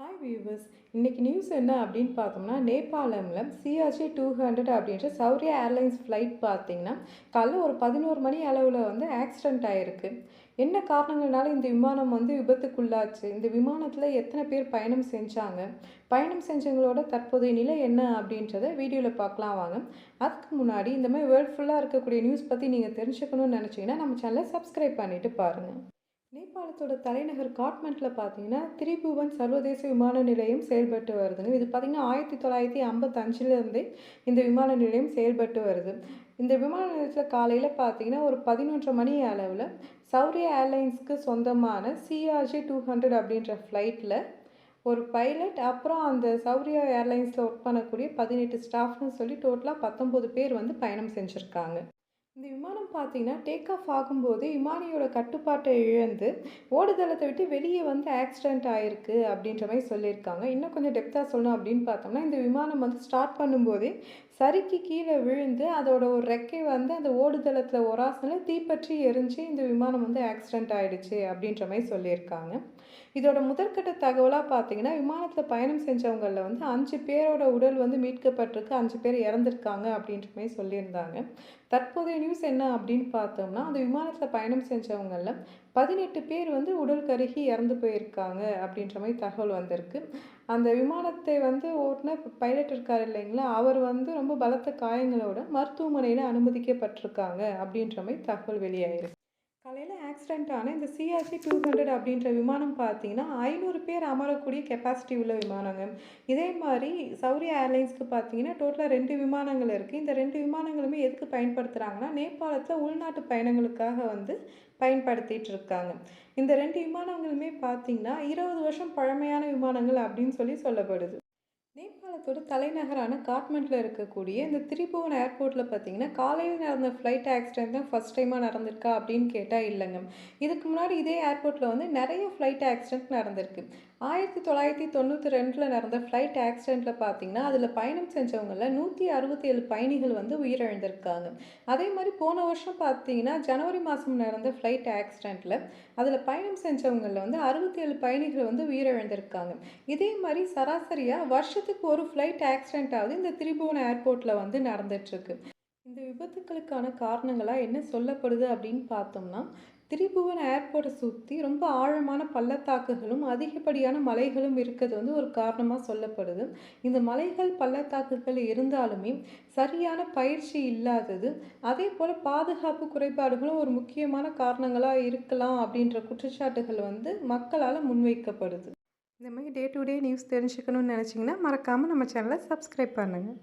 Hi viewers இன்றைக்கி news என்ன அப்படின்னு பார்த்தோம்னா நேபாளமில் சிஆர்ஜி டூ ஹண்ட்ரட் அப்படின்ற சௌரியா ஏர்லைன்ஸ் ஃப்ளைட் பார்த்தீங்கன்னா காலைல ஒரு பதினோரு மணி அளவில் வந்து ஆக்சிடெண்ட் ஆகிருக்கு என்ன காரணங்கள்னால இந்த விமானம் வந்து விபத்துக்குள்ளாச்சு? இந்த விமானத்தில் எத்தனை பேர் பயணம் செஞ்சாங்க? பயணம் செஞ்சவங்களோட தற்போதைய நிலை என்ன அப்படின்றத வீடியோவில் பார்க்கலாம் வாங்க. அதுக்கு முன்னாடி இந்த மாதிரி வேர்ல்ட் ஃபுல்லாக இருக்கக்கூடிய நியூஸ் பற்றி நீங்கள் தெரிஞ்சுக்கணும்னு நினச்சிங்கன்னா நம்ம சேனலை சப்ஸ்கிரைப் பண்ணிவிட்டு பாருங்கள் நேபாளத்தோட தலைநகர் காட்மண்டில் பார்த்தீங்கன்னா திரிபுவன் சர்வதேச விமான நிலையம் செயல்பட்டு வருதுங்க. இது பார்த்திங்கன்னா ஆயிரத்தி தொள்ளாயிரத்தி ஐம்பத்தஞ்சிலேருந்தே இந்த விமான நிலையம் செயல்பட்டு வருது. இந்த விமான நிலையத்தில் காலையில் பார்த்தீங்கன்னா ஒரு பதினொன்றரை மணி அளவில் சௌரியா ஏர்லைன்ஸ்க்கு சொந்தமான சிஆர்ஜி டூ ஹண்ட்ரட் அப்படின்ற ஃப்ளைட்டில் ஒரு பைலட் அப்புறம் அந்த சௌரியா ஏர்லைன்ஸில் ஒர்க் பண்ணக்கூடிய பதினெட்டு ஸ்டாஃப்னு சொல்லி டோட்டலாக பத்தொம்போது பேர் வந்து பயணம் செஞ்சுருக்காங்க. இந்த விமானம் பார்த்தீங்கன்னா டேக் ஆஃப் ஆகும்போது விமானியோட கட்டுப்பாட்டை இழந்து ஓடுதளத்தை விட்டு வெளியே வந்து ஆக்சிடெண்ட் ஆயிருக்கு அப்படின்ற மாதிரி சொல்லியிருக்காங்க. இன்னும் கொஞ்சம் டெப்த்தாக சொல்லணும் அப்படின்னு பார்த்தோம்னா இந்த விமானம் வந்து ஸ்டார்ட் பண்ணும்போதே சரிக்கு கீழே விழுந்து அதோட ஒரு ரெக்கை வந்து அந்த ஓடுதளத்தில் ஒராசனில் தீப்பற்றி எரிஞ்சு இந்த விமானம் வந்து ஆக்சிடெண்ட் ஆகிடுச்சு அப்படின்ற மாதிரி சொல்லியிருக்காங்க. இதோட முதற்கட்ட தகவலாக பார்த்தீங்கன்னா விமானத்தில் பயணம் செஞ்சவங்களில் வந்து அஞ்சு பேரோட உடல் வந்து மீட்கப்பட்டிருக்கு அஞ்சு பேர் இறந்துருக்காங்க அப்படின்ற மாதிரி சொல்லியிருந்தாங்க. தற்போதைய நியூஸ் என்ன அப்படின்னு பார்த்தோம்னா அந்த விமானத்தில் பயணம் செஞ்சவங்களில் பதினெட்டு பேர் வந்து உடல் கருகி இறந்து போயிருக்காங்க அப்படின்ற மாதிரி தகவல் வந்திருக்கு. அந்த விமானத்தை வந்து ஓட்டின பைலட் இருக்கார் இல்லைங்களா? அவர் வந்து ரொம்ப பலத்த காயங்களோட மருத்துவமனையில் அனுமதிக்கப்பட்டிருக்காங்க அப்படின்ற மாதிரி தகவல் வெளியாயிருக்கு. காலையில் ஆக்சிடெண்ட் ஆன இந்த சிஆர்சி டூ ஹண்ட்ரட் அப்படின்ற விமானம் பார்த்தீங்கன்னா ஐநூறு பேர் அமரக்கூடிய கெப்பாசிட்டி உள்ள விமானங்க. இதே மாதிரி சௌரி ஏர்லைன்ஸ்க்கு பார்த்தீங்கன்னா டோட்டலாக ரெண்டு விமானங்கள் இருக்குது இந்த ரெண்டு விமானங்களுமே எதுக்கு பயன்படுத்துகிறாங்கன்னா நேபாளத்தில் உள்நாட்டு பயணங்களுக்காக வந்து பயன்படுத்திகிட்டு இருக்காங்க. இந்த ரெண்டு விமானங்களுமே பார்த்தீங்கன்னா இருபது வருஷம் பழமையான விமானங்கள் அப்படின்னு சொல்லி சொல்லப்படுது. நேபாளத்தோட தலைநகரான காட்மண்டில் இருக்கக்கூடிய இந்த திரிபுவன் ஏர்போர்ட்டில் பார்த்தீங்கன்னா காலையில் நடந்த ஃப்ளைட் ஆக்சிடென்ட் தான் ஃபஸ்ட் டைமாக நடந்திருக்கா அப்படின்னு கேட்டால் இல்லைங்க. இதுக்கு முன்னாடி இதே ஏர்போர்ட்டில் வந்து நிறைய ஃப்ளைட் ஆக்சிடென்ட் நடந்திருக்கு. ஆயிரத்தி தொள்ளாயிரத்தி தொண்ணூற்றி ரெண்டில் நடந்த ஃப்ளைட் ஆக்சிடெண்ட்டில் பார்த்தீங்கன்னா அதில் பயணம் செஞ்சவங்களில் நூற்றி அறுபத்தி ஏழு பயணிகள் வந்து உயிரிழந்திருக்காங்க. அதே மாதிரி போன வருஷம் பார்த்தீங்கன்னா ஜனவரி மாதம் நடந்த ஃப்ளைட் ஆக்சிடெண்ட்டில் அதில் பயணம் செஞ்சவங்களில் வந்து அறுபத்தி ஏழு பயணிகள் வந்து உயிரிழந்திருக்காங்க. இதே மாதிரி சராசரியாக வருஷத்துக்கு ஒரு ஃப்ளைட் ஆக்சிடெண்ட் ஆகுது. இந்த திரிபுவன் ஏர்போர்ட்டில் வந்து நடந்துட்டுருக்கு. இந்த விபத்துக்களுக்கான காரணங்களாக என்ன சொல்லப்படுது அப்படின்னு பார்த்தோம்னா திரிபுவன் ஏர்போர்ட்டை சுற்றி ரொம்ப ஆழமான பள்ளத்தாக்குகளும் அதிகப்படியான மலைகளும் இருக்கிறது வந்து ஒரு காரணமாக சொல்லப்படுது. இந்த மலைகள் பள்ளத்தாக்குகள் இருந்தாலுமே சரியான பயிற்சி இல்லாதது அதே போல் பாதுகாப்பு குறைபாடுகளும் ஒரு முக்கியமான காரணங்களாக இருக்கலாம் அப்படின்ற குற்றச்சாட்டுகள் வந்து மக்களால் முன்வைக்கப்படுது. இந்த மாதிரி டே டு டே நியூஸ் தெரிஞ்சுக்கணும்னு நினச்சிங்கன்னா மறக்காமல் நம்ம சேனலை சப்ஸ்கிரைப் பண்ணுங்கள்